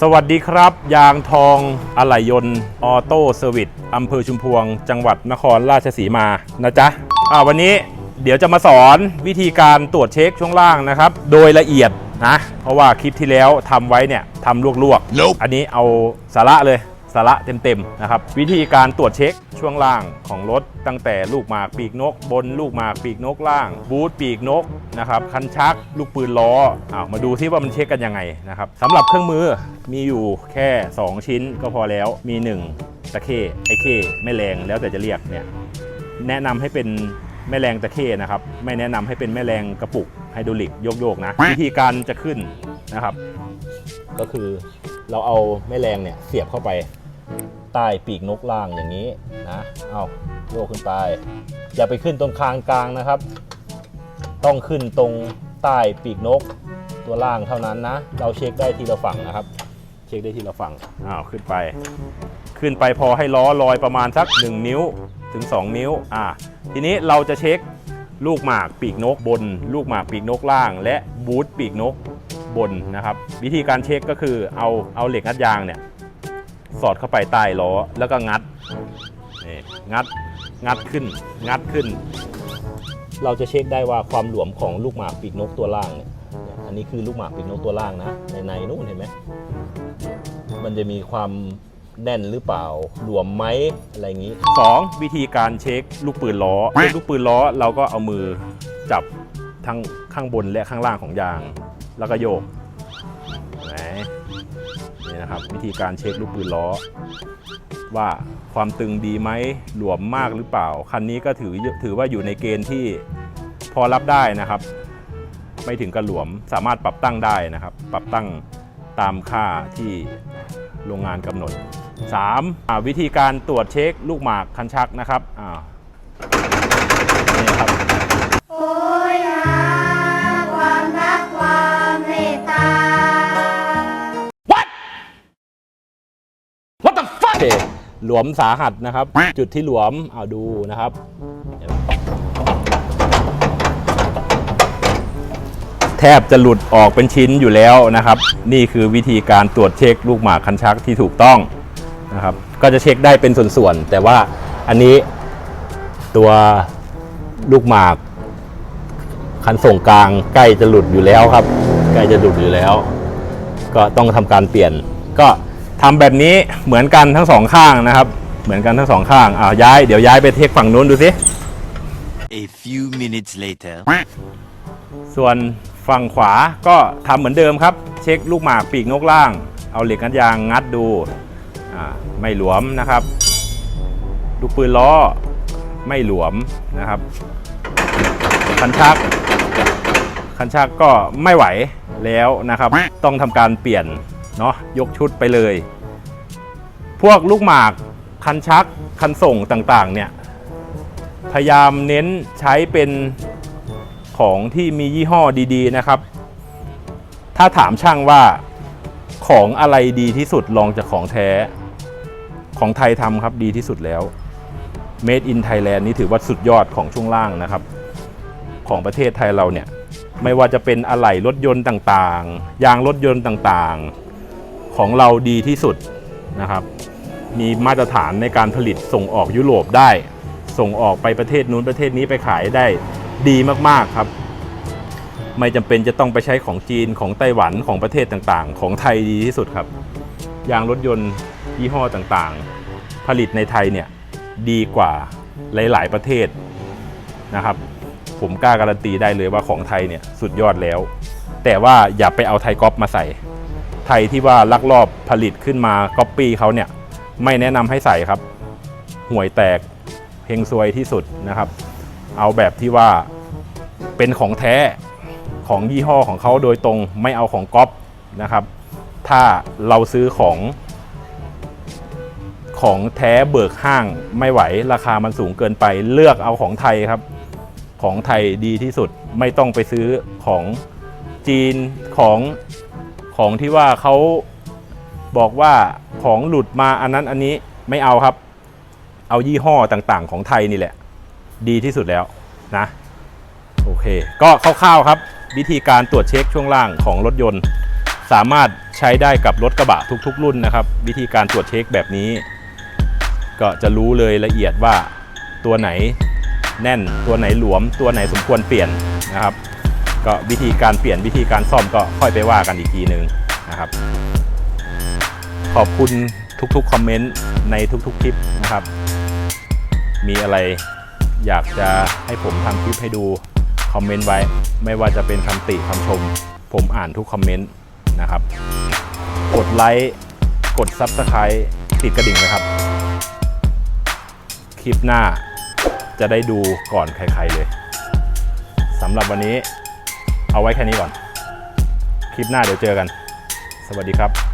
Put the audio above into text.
สวัสดีครับ ยางทองอะไหล่ยนต์ออโต้เซอร์วิสอำเภอชุมพวง จังหวัดนครราชสีมานะจ๊ะอ่าวันนี้เดี๋ยวจะมาสอนวิธีการตรวจเช็คช่วงล่างนะครับ โดยละเอียดนะ เพราะว่าคลิปที่แล้วทำไว้เนี่ยทำลวกๆ อันนี้เอาสาระเลย สาระเต็มๆนะครับวิธีการตรวจเช็คช่วงล่างของรถตั้งแต่ลูกหมากปีกนก บนลูกหมากปีกนกล่าง บูทปีกนกนะครับคันชัก ลูกปืนล้ออ้าวมาดูที่ว่ามันเช็คกันยังไงนะครับสำหรับเครื่องมือมีอยู่แค่ 2 ชิ้นก็พอแล้วมี 1 ตะเข้ไอเข้ไม่แรงแล้วแต่จะเรียกเนี่ยแนะนำให้เป็นแม่แรงตะเข้นะครับไม่แนะนำให้เป็นแม่แรงกระปุกไฮดรอลิกโยกๆนะวิธีการจะขึ้น นะครับ ก็คือเราเอาแม่แรงเนี่ยเสียบเข้าไปใต้ปีกนกล่างอย่างนี้นะเอาโยกขึ้นไป อย่าไปขึ้นตรงคางกลางนะครับ ต้องขึ้นตรงใต้ปีกนกตัวล่างเท่านั้นนะ เราเช็คได้ทีละฝั่งนะครับ เช็คได้ทีละฝั่งอ้าวขึ้นไป ขึ้นไปพอให้ล้อลอยประมาณสัก 1 นิ้วถึง 2 นิ้วอ่าทีนี้เราจะเช็คลูกหมากปีกนกบน ลูกหมากปีกนกล่าง และบูทปีกนก บนนะครับ วิธีการเช็คก็คือเอาเอาเหล็กงัดยางเนี่ยสอดเข้าไปใต้ล้อแล้วก็งัดนี่งัดงัดขึ้น งัดขึ้น เราจะเช็คได้ว่าความหลวมของลูกหมากปีกนกตัวล่างเนี่ยอันนี้คือลูกหมากปีกนกตัวล่างนะในในนู่นเห็นไหมมันจะมีความแน่นหรือเปล่าหลวมไหมอะไรอย่างนี้ 2. วิธีการเช็คลูกปืนล้อเช็คลูกปืนล้อเราก็เอามือจับทั้งข้างบนและข้างล่างของยาง แล้วก็โยกเห็นไหมนี่นะครับ วิธีการเช็คลูกปืนล้อ ว่าความตึงดีไหมหลวมมากหรือเปล่า คันนี้ก็ถือถือว่าอยู่ในเกณฑ์ที่พอรับได้นะครับ ไม่ถึงกระหลวมสามารถปรับตั้งได้นะครับ ปรับตั้งตามค่าที่โรงงานกำหนด 3. วิธีการตรวจเช็คลูกหมากคันชักนะครับอ่นี่ครับ หลวมสาหัสนะครับ จุดที่หลวมเอาดูนะครับ แทบจะหลุดออกเป็นชิ้นอยู่แล้วนะครับ นี่คือวิธีการตรวจเช็คลูกหมากคันชักที่ถูกต้องนะครับ ก็จะเช็คได้เป็นส่วนๆแต่ว่าอันนี้ตัวลูกหมาก คันส่งกลางใกล้จะหลุดอยู่แล้วครับ ใกล้จะหลุดอยู่แล้ว ก็ต้องทำการเปลี่ยนก็ ทำแบบนี้เหมือนกันทั้งสองข้างนะครับ เหมือนกันทั้งสองข้างอ้าวย้ายเดี๋ยวย้ายไปเทคฝั่งนู้นดูสิ A few minutes later. ส่วนฝั่งขวาก็ทำเหมือนเดิมครับ เช็คลูกหมากปีกนกล่าง เอาเหล็กงัดยางงัดดูอ่าไม่หลวมนะครับลูกปืนล้อไม่หลวมนะครับคันชักคันชักก็ไม่ไหวแล้วนะครับ ต้องทำการเปลี่ยน เนาะยกชุดไปเลย พวกลูกหมากคันชักคันส่งต่างๆเนี่ยพยายามเน้นใช้เป็นของที่มียี่ห้อดีๆนะครับ ถ้าถามช่างว่าของอะไรดีที่สุดลองจากของแท้ ของไทยทำครับดีที่สุดแล้ว Made in Thailand นี่ถือว่าสุดยอดของช่วงล่างนะครับ ของประเทศไทยเราเนี่ย ไม่ว่าจะเป็นอะไหล่รถยนต์ต่างๆ ยางรถยนต์ต่างๆ ของเราดีที่สุดนะครับ มีมาตรฐานในการผลิตส่งออกยุโรปได้ ส่งออกไปประเทศนู้นประเทศนี้ไปขายได้ดีมากๆครับ ไม่จำเป็นจะต้องไปใช้ของจีนของไต้หวันของประเทศต่างๆ ของไทยดีที่สุดครับ ยางรถยนต์ยี่ห้อต่างๆ ผลิตในไทยเนี่ยดีกว่าหลาย ๆ ประเทศนะครับ ผมกล้าการันตีได้เลยว่าของไทยเนี่ยสุดยอดแล้ว แต่ว่าอย่าไปเอาไทยก๊อปมาใส่ ไทยที่ว่าลักลอบผลิตขึ้นมาก๊อปปี้เขาเนี่ยไม่แนะนำให้ใส่ครับ ห่วยแตกเฮงซวยที่สุดนะครับ เอาแบบที่ว่าเป็นของแท้ของยี่ห้อของเขาโดยตรงไม่เอาของก๊อปนะครับ ถ้าเราซื้อของ ของแท้เบิกห้างไม่ไหวราคามันสูงเกินไปเลือกเอาของไทยครับ ของไทยดีที่สุดไม่ต้องไปซื้อของจีนของ ของที่ว่าเขาบอกว่าของหลุดมาอันนั้นอันนี้ไม่เอาครับ เอายี่ห้อต่างๆ ของไทยนี่แหละ ดีที่สุดแล้วนะ โอเค ก็คร่าวๆครับ วิธีการตรวจเช็คช่วงล่างของรถยนต์ สามารถใช้ได้กับรถกระบะทุกๆ รุ่นนะครับ วิธีการตรวจเช็คแบบนี้ ก็จะรู้เลยละเอียดว่าตัวไหนแน่นตัวไหนหลวมตัวไหนสมควรเปลี่ยนนะครับ ก็วิธีการเปลี่ยนวิธีการซ่อมก็ค่อยไปว่ากันอีกทีหนึ่งนะครับ ขอบคุณทุกๆคอมเมนต์ในทุกๆคลิปนะครับ มีอะไรอยากจะให้ผมทำคลิปให้ดูคอมเมนต์ไว้ ไม่ว่าจะเป็นคำติคำชม ผมอ่านทุกคอมเมนต์นะครับ กดไลค์กด Subscribe ติดกระดิ่งนะครับ คลิปหน้าจะได้ดูก่อนใครๆเลยสำหรับวันนี้ เอาไว้แค่นี้ก่อน คลิปหน้าเดี๋ยวเจอกัน สวัสดีครับ